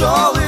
Jolly.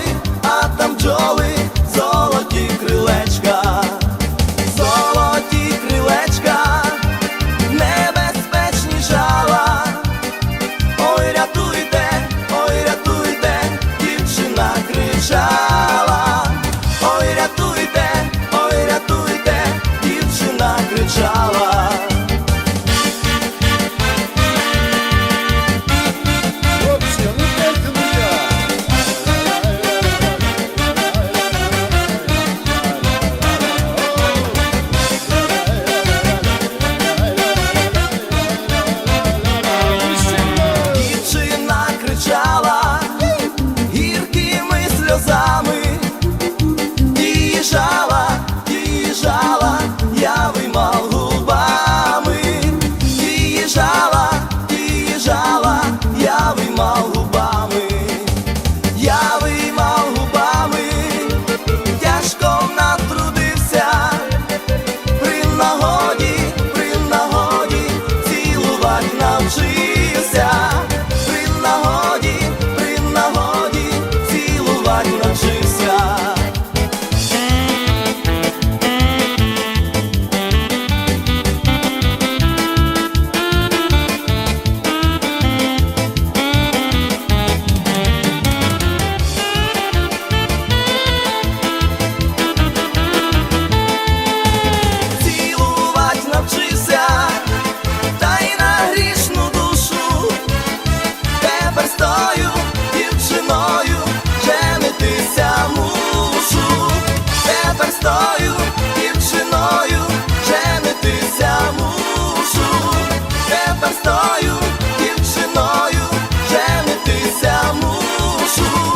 простою дівчиною, женитися мушу,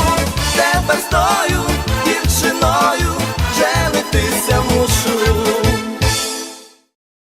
тепер стою.